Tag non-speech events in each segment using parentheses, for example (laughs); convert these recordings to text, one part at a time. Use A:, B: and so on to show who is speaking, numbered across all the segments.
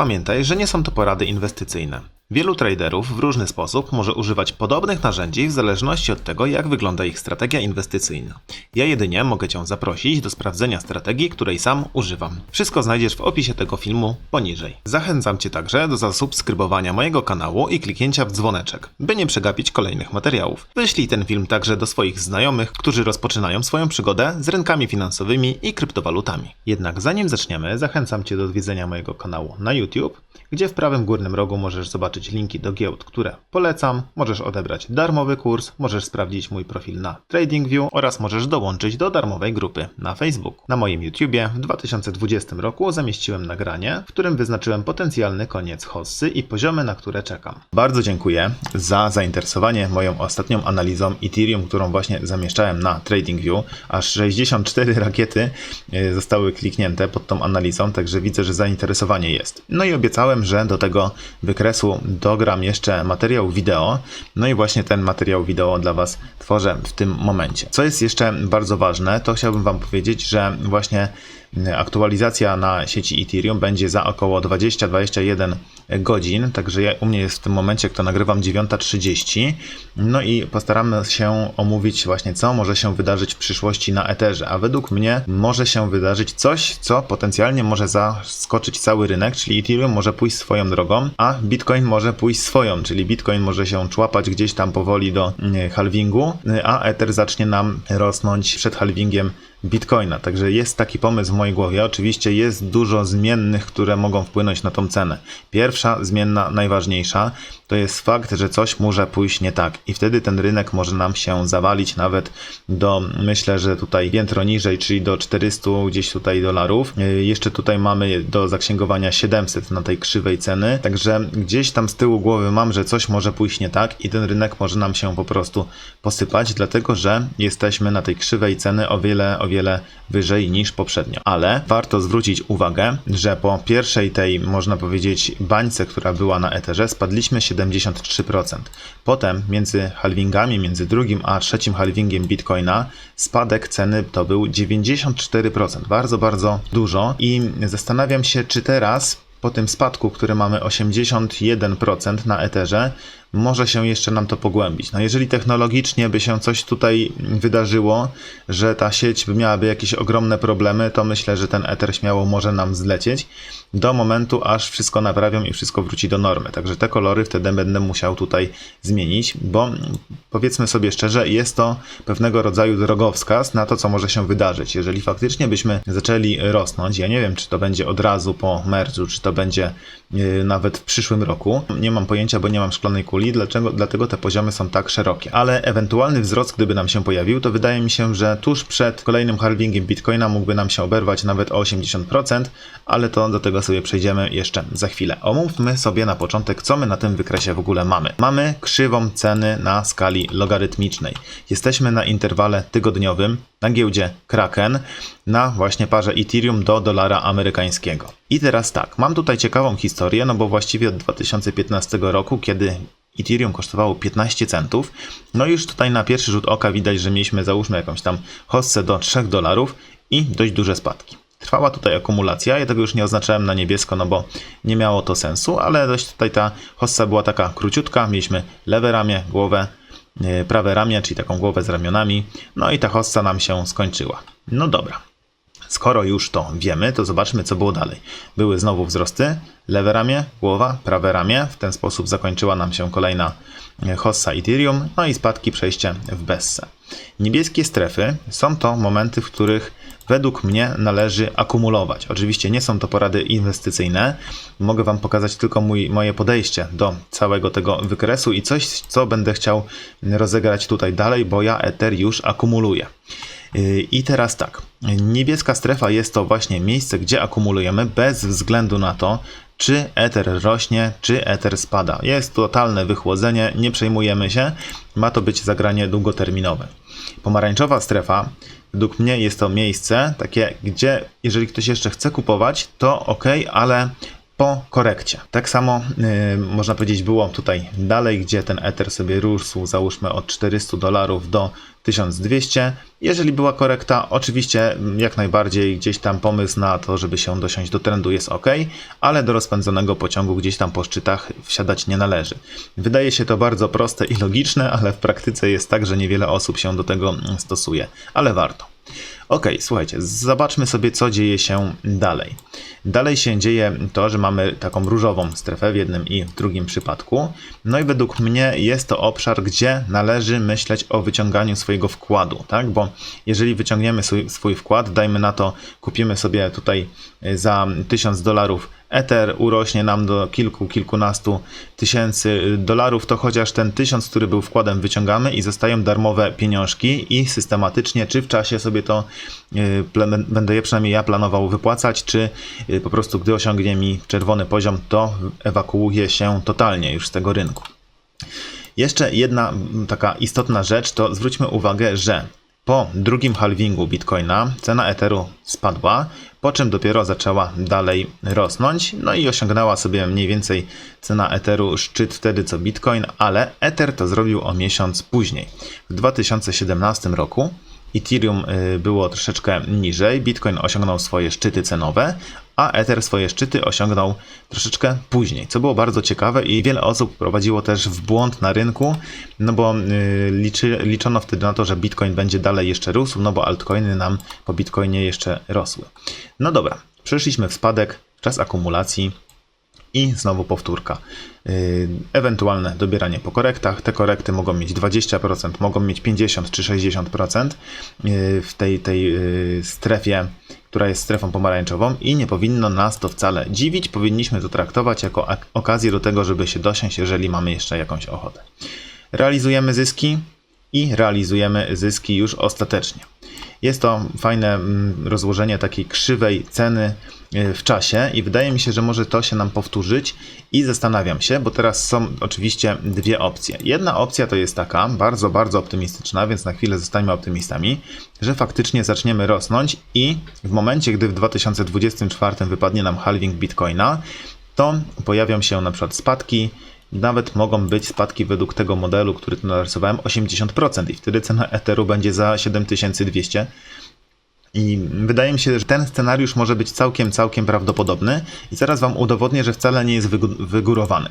A: Pamiętaj, że nie są to porady inwestycyjne. Wielu traderów w różny sposób może używać podobnych narzędzi w zależności od tego, jak wygląda ich strategia inwestycyjna. Ja jedynie mogę Cię zaprosić do sprawdzenia strategii, której sam używam. Wszystko znajdziesz w opisie tego filmu poniżej. Zachęcam Cię także do zasubskrybowania mojego kanału i kliknięcia w dzwoneczek, by nie przegapić kolejnych materiałów. Wyślij ten film także do swoich znajomych, którzy rozpoczynają swoją przygodę z rynkami finansowymi i kryptowalutami. Jednak zanim zaczniemy, zachęcam Cię do odwiedzenia mojego kanału na YouTube, gdzie w prawym górnym rogu możesz zobaczyć linki do giełd, które polecam, możesz odebrać darmowy kurs, możesz sprawdzić mój profil na TradingView oraz możesz dołączyć do darmowej grupy na Facebooku. Na moim YouTubie w 2020 roku zamieściłem nagranie, w którym wyznaczyłem potencjalny koniec hossy i poziomy, na które czekam. Bardzo dziękuję za zainteresowanie moją ostatnią analizą Ethereum, którą właśnie zamieszczałem na TradingView. Aż 64 rakiety y, zostały kliknięte pod tą analizą, także widzę, że zainteresowanie jest. No i obiecałem, że do tego wykresu dogram jeszcze materiał wideo. No i właśnie ten materiał wideo dla Was tworzę w tym momencie. Co jest jeszcze bardzo ważne, to chciałbym Wam powiedzieć, że właśnie aktualizacja na sieci Ethereum będzie za około 20-21 godzin, także ja, u mnie jest w tym momencie, jak to nagrywam 9.30. No i postaramy się omówić właśnie, co może się wydarzyć w przyszłości na Etherze, a według mnie może się wydarzyć coś, co potencjalnie może zaskoczyć cały rynek, czyli Ethereum może pójść swoją drogą, a Bitcoin może pójść swoją, czyli Bitcoin może się człapać gdzieś tam powoli do mm, halvingu, a Ether zacznie nam rosnąć przed halvingiem Bitcoina. Także jest taki pomysł w mojej głowie. Oczywiście jest dużo zmiennych, które mogą wpłynąć na tą cenę. Pierwsza zmienna, najważniejsza, to jest fakt, że coś może pójść nie tak i wtedy ten rynek może nam się zawalić nawet do, myślę, że tutaj piętro niżej, czyli do 400 gdzieś tutaj dolarów. Yy, Jeszcze tutaj mamy do zaksięgowania 700 na tej krzywej ceny, także gdzieś tam z tyłu głowy mam, że coś może pójść nie tak i ten rynek może nam się po prostu posypać, dlatego że jesteśmy na tej krzywej ceny o wiele, o wiele wyżej niż poprzednio. Ale warto zwrócić uwagę, że po pierwszej tej, można powiedzieć, bańce, która była na Etherze, spadliśmy 73%. Potem między halvingami, między drugim a trzecim halvingiem Bitcoina, spadek ceny to był 94%. Bardzo, bardzo dużo i zastanawiam się, czy teraz po tym spadku, który mamy 81% na Etherze, może się jeszcze nam to pogłębić. No jeżeli technologicznie by się coś tutaj wydarzyło, że ta sieć by miałaby jakieś ogromne problemy, to myślę, że ten Ether śmiało może nam zlecieć do momentu, aż wszystko naprawią i wszystko wróci do normy. Także te kolory wtedy będę musiał tutaj zmienić, bo powiedzmy sobie szczerze, jest to pewnego rodzaju drogowskaz na to, co może się wydarzyć. Jeżeli faktycznie byśmy zaczęli rosnąć, ja nie wiem, czy to będzie od razu po merżu, czy to będzie nawet w przyszłym roku, nie mam pojęcia, bo nie mam szklanej kuli, dlaczego, dlatego te poziomy są tak szerokie. Ale ewentualny wzrost, gdyby nam się pojawił, to wydaje mi się, że tuż przed kolejnym halvingiem Bitcoina mógłby nam się oberwać nawet o 80%, ale to do tego sobie przejdziemy jeszcze za chwilę. Omówmy sobie na początek, co my na tym wykresie w ogóle mamy. Mamy krzywą ceny na skali logarytmicznej. Jesteśmy na interwale tygodniowym na giełdzie Kraken na właśnie parze Ethereum do dolara amerykańskiego. I teraz tak, mam tutaj ciekawą historię, no bo właściwie od 2015 roku, kiedy Ethereum kosztowało 15 centów. No już tutaj na pierwszy rzut oka widać, że mieliśmy załóżmy jakąś tam hossę do 3 dolarów i dość duże spadki. Trwała tutaj akumulacja, ja tego już nie oznaczałem na niebiesko, no bo nie miało to sensu, ale dość tutaj ta hossa była taka króciutka, mieliśmy lewe ramię, głowę, prawe ramię, czyli taką głowę z ramionami, no i ta hossa nam się skończyła. No dobra. Skoro już to wiemy, to zobaczmy, co było dalej. Były znowu wzrosty, lewe ramię, głowa, prawe ramię. W ten sposób zakończyła nam się kolejna e, hossa Ethereum, no i spadki przejście w Bessę. Niebieskie strefy są to momenty, w których według mnie należy akumulować. Oczywiście nie są to porady inwestycyjne. Mogę Wam pokazać tylko mój, moje podejście do całego tego wykresu i coś, co będę chciał rozegrać tutaj dalej, bo ja Ether już akumuluję. I teraz tak, niebieska strefa jest to właśnie miejsce, gdzie akumulujemy bez względu na to, czy Ether rośnie, czy Ether spada. Jest totalne wychłodzenie, nie przejmujemy się, ma to być zagranie długoterminowe. Pomarańczowa strefa, według mnie jest to miejsce takie, gdzie jeżeli ktoś jeszcze chce kupować, to ok, ale po korekcie. Tak samo y, można powiedzieć było tutaj dalej, gdzie ten Ether sobie rósł załóżmy od 400 dolarów do 1200. Jeżeli była korekta, oczywiście mm, jak najbardziej gdzieś tam pomysł na to, żeby się dosiąść do trendu jest ok, ale do rozpędzonego pociągu gdzieś tam po szczytach wsiadać nie należy. Wydaje się to bardzo proste i logiczne, ale w praktyce jest tak, że niewiele osób się do tego stosuje, ale warto. Ok, słuchajcie, zobaczmy sobie, co dzieje się dalej. Dalej się dzieje to, że mamy taką różową strefę w jednym i w drugim przypadku. No i według mnie jest to obszar, gdzie należy myśleć o wyciąganiu swojego wkładu, tak? Bo jeżeli wyciągniemy swój, swój wkład, dajmy na to, kupimy sobie tutaj za 1000 dolarów Ether urośnie nam do kilku, kilkunastu tysięcy dolarów, to chociaż ten tysiąc, który był wkładem, wyciągamy i zostają darmowe pieniążki i systematycznie, czy w czasie sobie to y, będę je przynajmniej ja planował wypłacać, czy y, po prostu gdy osiągnie mi czerwony poziom, to ewakuuje się totalnie już z tego rynku. Jeszcze jedna taka istotna rzecz, to zwróćmy uwagę, że po drugim halvingu Bitcoina cena Etheru spadła, po czym dopiero zaczęła dalej rosnąć, no i osiągnęła sobie mniej więcej cena Etheru szczyt wtedy co Bitcoin, ale Ether to zrobił o miesiąc później. W 2017 roku Ethereum y, było troszeczkę niżej, Bitcoin osiągnął swoje szczyty cenowe, a Ether swoje szczyty osiągnął troszeczkę później, co było bardzo ciekawe i wiele osób prowadziło też w błąd na rynku, no bo y, liczy, liczono wtedy na to, że Bitcoin będzie dalej jeszcze rósł, no bo altcoiny nam po Bitcoinie jeszcze rosły. No dobra, przeszliśmy w spadek, czas akumulacji, i znowu powtórka. Yy, ewentualne dobieranie po korektach. Te korekty mogą mieć 20%, mogą mieć 50 czy 60% yy, w tej, tej yy, strefie, która jest strefą pomarańczową i nie powinno nas to wcale dziwić. Powinniśmy to traktować jako okazję do tego, żeby się dosiąść, jeżeli mamy jeszcze jakąś ochotę. Realizujemy zyski i realizujemy zyski już ostatecznie. Jest to fajne mm, rozłożenie takiej krzywej ceny e, w czasie i wydaje mi się, że może to się nam powtórzyć i zastanawiam się, bo teraz są oczywiście dwie opcje. Jedna opcja to jest taka, bardzo, bardzo optymistyczna, więc na chwilę zostańmy optymistami, że faktycznie zaczniemy rosnąć i w momencie, gdy w 2024 wypadnie nam halving Bitcoina, to pojawią się na przykład spadki, nawet mogą być spadki według tego modelu, który tu narysowałem 80% i wtedy cena Etheru będzie za 7200 i wydaje mi się, że ten scenariusz może być całkiem, całkiem prawdopodobny i zaraz Wam udowodnię, że wcale nie jest wygórowany.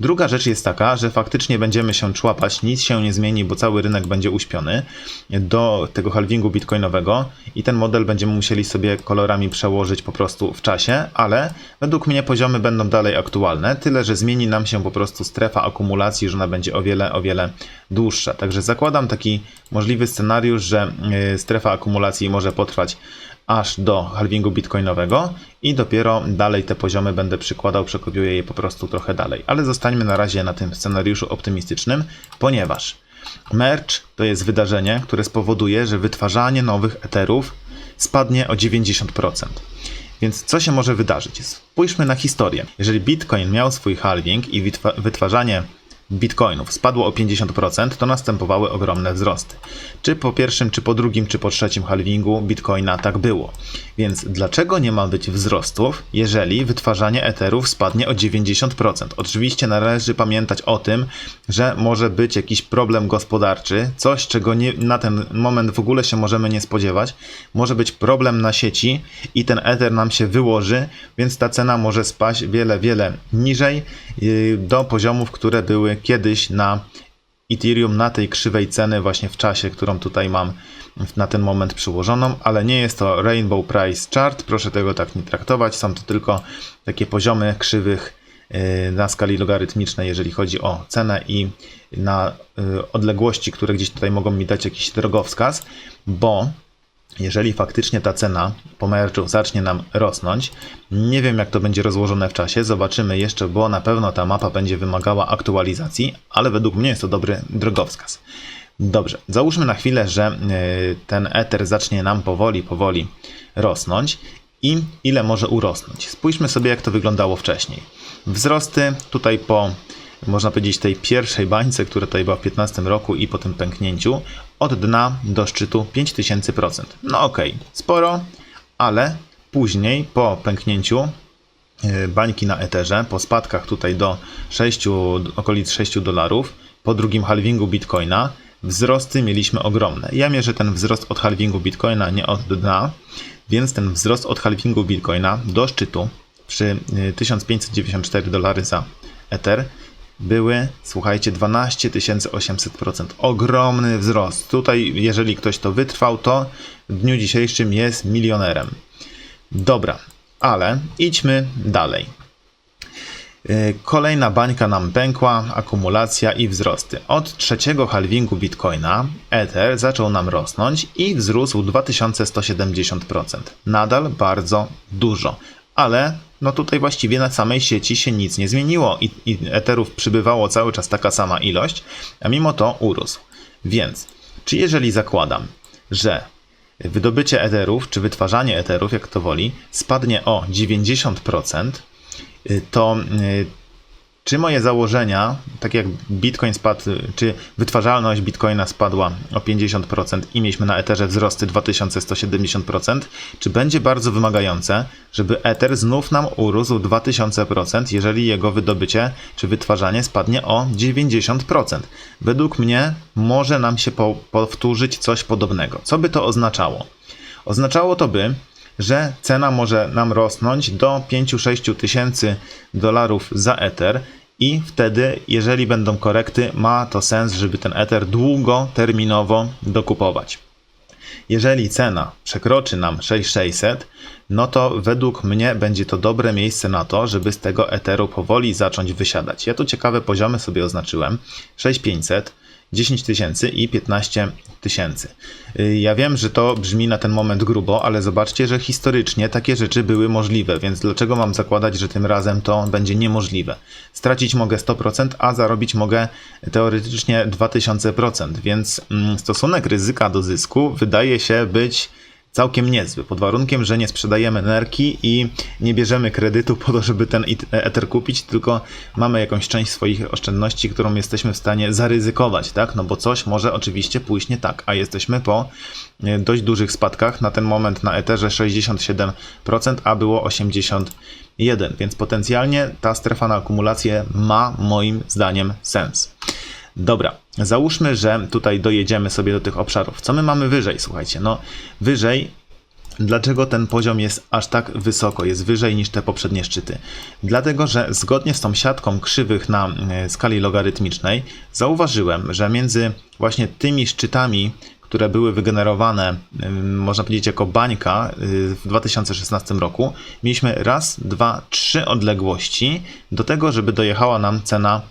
A: Druga rzecz jest taka, że faktycznie będziemy się człapać, nic się nie zmieni, bo cały rynek będzie uśpiony do tego halvingu bitcoinowego i ten model będziemy musieli sobie kolorami przełożyć po prostu w czasie, ale według mnie poziomy będą dalej aktualne, tyle że zmieni nam się po prostu strefa akumulacji, że ona będzie o wiele, o wiele dłuższa. Także zakładam taki możliwy scenariusz, że y, strefa akumulacji może potrwać aż do halvingu bitcoinowego i dopiero dalej te poziomy będę przykładał, przekopiuję je po prostu trochę dalej. Ale zostańmy na razie na tym scenariuszu optymistycznym, ponieważ merch to jest wydarzenie, które spowoduje, że wytwarzanie nowych eterów spadnie o 90%. Więc co się może wydarzyć? Spójrzmy na historię. Jeżeli Bitcoin miał swój halving i wytwarzanie bitcoinów spadło o 50%, to następowały ogromne wzrosty. Czy po pierwszym, czy po drugim, czy po trzecim halvingu bitcoina tak było. Więc dlaczego nie ma być wzrostów, jeżeli wytwarzanie Etherów spadnie o 90%? Oczywiście należy pamiętać o tym, że może być jakiś problem gospodarczy, coś czego nie, na ten moment w ogóle się możemy nie spodziewać. Może być problem na sieci i ten Ether nam się wyłoży, więc ta cena może spaść wiele, wiele niżej yy, do poziomów, które były kiedyś na Ethereum na tej krzywej ceny właśnie w czasie, którą tutaj mam na ten moment przyłożoną, ale nie jest to Rainbow Price Chart, proszę tego tak nie traktować, są to tylko takie poziomy krzywych y, na skali logarytmicznej, jeżeli chodzi o cenę i na y, odległości, które gdzieś tutaj mogą mi dać jakiś drogowskaz, bo jeżeli faktycznie ta cena po merchu zacznie nam rosnąć, nie wiem jak to będzie rozłożone w czasie, zobaczymy jeszcze, bo na pewno ta mapa będzie wymagała aktualizacji, ale według mnie jest to dobry drogowskaz. Dobrze, załóżmy na chwilę, że e, ten Ether zacznie nam powoli, powoli rosnąć i ile może urosnąć. Spójrzmy sobie, jak to wyglądało wcześniej. Wzrosty tutaj po można powiedzieć, tej pierwszej bańce, która tutaj była w 15 roku i po tym pęknięciu, od dna do szczytu 5000%. No okej, okay, sporo, ale później po pęknięciu e, bańki na Etherze, po spadkach tutaj do 6, okolic 6 dolarów, po drugim halvingu Bitcoina, wzrosty mieliśmy ogromne. Ja mierzę ten wzrost od halvingu Bitcoina, nie od dna, więc ten wzrost od halvingu Bitcoina do szczytu przy y, 1594 dolary za Ether były, słuchajcie, 12 800%. Ogromny wzrost. Tutaj, jeżeli ktoś to wytrwał, to w dniu dzisiejszym jest milionerem. Dobra, ale idźmy dalej. Y, Kolejna bańka nam pękła, akumulacja i wzrosty. Od trzeciego halvingu Bitcoina Ether zaczął nam rosnąć i wzrósł 2170%. Nadal bardzo dużo, ale no tutaj właściwie na samej sieci się nic nie zmieniło i, i Etherów przybywało cały czas taka sama ilość, a mimo to urósł. Więc, czy jeżeli zakładam, że wydobycie Etherów, czy wytwarzanie Etherów, jak to woli, spadnie o 90%, y, to y, czy moje założenia, tak jak Bitcoin spadł, czy wytwarzalność Bitcoina spadła o 50% i mieliśmy na Etherze wzrosty 2170%, czy będzie bardzo wymagające, żeby Ether znów nam urósł 2000%, jeżeli jego wydobycie czy wytwarzanie spadnie o 90%? Według mnie może nam się po powtórzyć coś podobnego. Co by to oznaczało? Oznaczało to by, że cena może nam rosnąć do 5-6 tysięcy dolarów za Ether i wtedy, jeżeli będą korekty, ma to sens, żeby ten Ether długoterminowo dokupować. Jeżeli cena przekroczy nam 6600, no to według mnie będzie to dobre miejsce na to, żeby z tego Etheru powoli zacząć wysiadać. Ja tu ciekawe poziomy sobie oznaczyłem. 6500, 10 tysięcy i 15 tysięcy. Y, Ja wiem, że to brzmi na ten moment grubo, ale zobaczcie, że historycznie takie rzeczy były możliwe, więc dlaczego mam zakładać, że tym razem to będzie niemożliwe? Stracić mogę 100%, a zarobić mogę teoretycznie 2000%, więc mm, stosunek ryzyka do zysku wydaje się być całkiem niezły, pod warunkiem, że nie sprzedajemy nerki i nie bierzemy kredytu po to, żeby ten Ether kupić, tylko mamy jakąś część swoich oszczędności, którą jesteśmy w stanie zaryzykować, tak? No bo coś może oczywiście pójść nie tak, a jesteśmy po e, dość dużych spadkach. Na ten moment na Etherze 67%, a było 81%, więc potencjalnie ta strefa na akumulację ma moim zdaniem sens. Dobra, załóżmy, że tutaj dojedziemy sobie do tych obszarów. Co my mamy wyżej, słuchajcie? No, wyżej Dlaczego ten poziom jest aż tak wysoko, jest wyżej niż te poprzednie szczyty? Dlatego, że zgodnie z tą siatką krzywych na e, skali logarytmicznej, zauważyłem, że między właśnie tymi szczytami, które były wygenerowane, można powiedzieć, jako bańka y, w 2016 roku, mieliśmy raz, dwa, trzy odległości do tego, żeby dojechała nam cena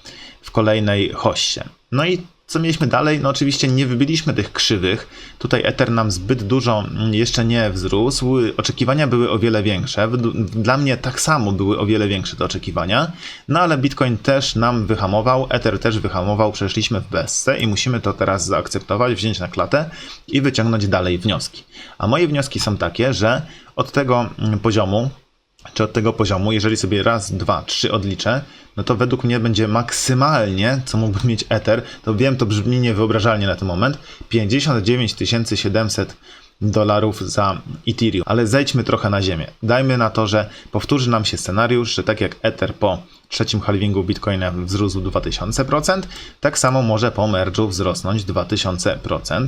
A: w kolejnej hoście. No i co mieliśmy dalej? No oczywiście nie wybiliśmy tych krzywych. Tutaj Ether nam zbyt dużo jeszcze nie wzrósł. Oczekiwania były o wiele większe. Dla mnie tak samo były o wiele większe te oczekiwania. No ale Bitcoin też nam wyhamował, Ether też wyhamował, przeszliśmy w bezce i musimy to teraz zaakceptować, wziąć na klatę i wyciągnąć dalej wnioski. A moje wnioski są takie, że od tego mm, poziomu czy od tego poziomu, jeżeli sobie raz, dwa, trzy odliczę, no to według mnie będzie maksymalnie, co mógłby mieć Ether, to wiem, to brzmi niewyobrażalnie na ten moment, 59 700 dolarów za Ethereum. Ale zejdźmy trochę na ziemię. Dajmy na to, że powtórzy nam się scenariusz, że tak jak Ether po trzecim halvingu Bitcoina wzrósł 2000%, tak samo może po merge'u wzrosnąć 2000%,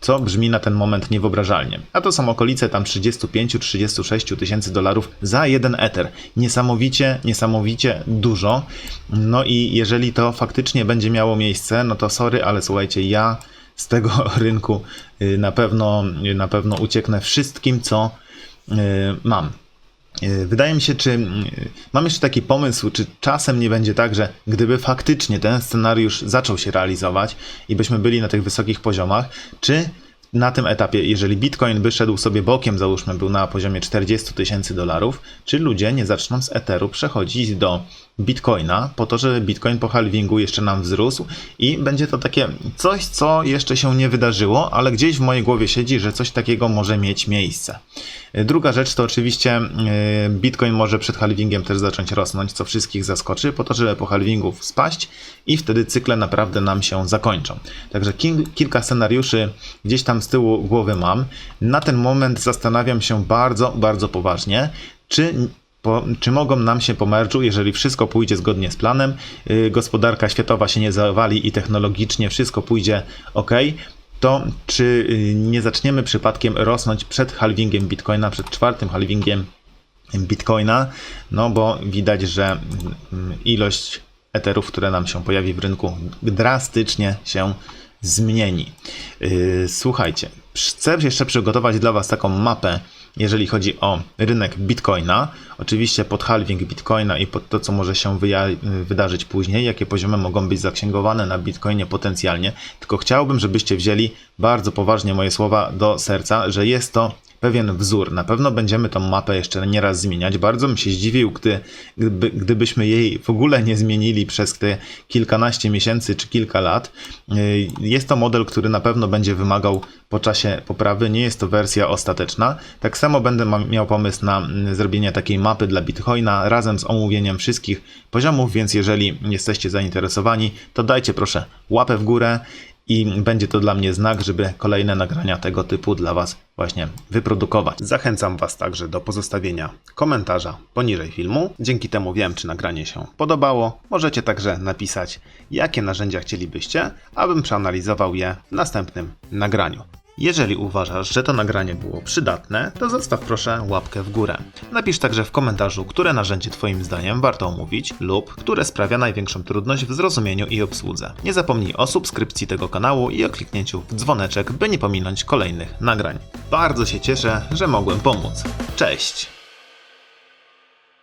A: co brzmi na ten moment niewyobrażalnie. A to są okolice tam 35-36 tysięcy dolarów za jeden Ether. Niesamowicie, niesamowicie dużo. No i jeżeli to faktycznie będzie miało miejsce, no to sorry, ale słuchajcie, ja z tego (laughs) rynku y, na pewno, na pewno ucieknę wszystkim, co y, mam. Y, Wydaje mi się, czy y, mam jeszcze taki pomysł, czy czasem nie będzie tak, że gdyby faktycznie ten scenariusz zaczął się realizować i byśmy byli na tych wysokich poziomach, czy na tym etapie, jeżeli Bitcoin by szedł sobie bokiem, załóżmy, był na poziomie 40 tysięcy dolarów, czy ludzie nie zaczną z Etheru przechodzić do Bitcoina, po to, żeby Bitcoin po halvingu jeszcze nam wzrósł i będzie to takie coś, co jeszcze się nie wydarzyło, ale gdzieś w mojej głowie siedzi, że coś takiego może mieć miejsce. Druga rzecz to oczywiście yy, Bitcoin może przed halvingiem też zacząć rosnąć, co wszystkich zaskoczy, po to, żeby po halvingu spaść i wtedy cykle naprawdę nam się zakończą. Także kil- kilka scenariuszy gdzieś tam z tyłu głowy mam. Na ten moment zastanawiam się bardzo, bardzo poważnie, czy po, czy mogą nam się po jeżeli wszystko pójdzie zgodnie z planem, yy, gospodarka światowa się nie zawali i technologicznie wszystko pójdzie ok, to czy yy, nie zaczniemy przypadkiem rosnąć przed halvingiem Bitcoina, przed czwartym halvingiem Bitcoina, no bo widać, że mm, ilość eterów, które nam się pojawi w rynku, drastycznie się zmieni. Yy, Słuchajcie, chcę jeszcze przygotować dla Was taką mapę, jeżeli chodzi o rynek Bitcoina. Oczywiście pod halving Bitcoina i pod to, co może się wydarzyć później, jakie poziomy mogą być zaksięgowane na Bitcoinie potencjalnie. Tylko chciałbym, żebyście wzięli bardzo poważnie moje słowa do serca, że jest to pewien wzór. Na pewno będziemy tą mapę jeszcze nieraz zmieniać. Bardzo bym się zdziwił, gdy, gdyby, gdybyśmy jej w ogóle nie zmienili przez te kilkanaście miesięcy czy kilka lat. Yy, Jest to model, który na pewno będzie wymagał po czasie poprawy. Nie jest to wersja ostateczna. Tak samo będę miał pomysł na mm, zrobienie takiej mapy dla Bitcoina razem z omówieniem wszystkich poziomów, więc jeżeli jesteście zainteresowani, to dajcie proszę łapę w górę i będzie to dla mnie znak, żeby kolejne nagrania tego typu dla Was właśnie wyprodukować. Zachęcam Was także do pozostawienia komentarza poniżej filmu. Dzięki temu wiem, czy nagranie się podobało. Możecie także napisać, jakie narzędzia chcielibyście, abym przeanalizował je w następnym nagraniu. Jeżeli uważasz, że to nagranie było przydatne, to zostaw proszę łapkę w górę. Napisz także w komentarzu, które narzędzie Twoim zdaniem warto omówić lub które sprawia największą trudność w zrozumieniu i obsłudze. Nie zapomnij o subskrypcji tego kanału i o kliknięciu w dzwoneczek, by nie pominąć kolejnych nagrań. Bardzo się cieszę, że mogłem pomóc. Cześć!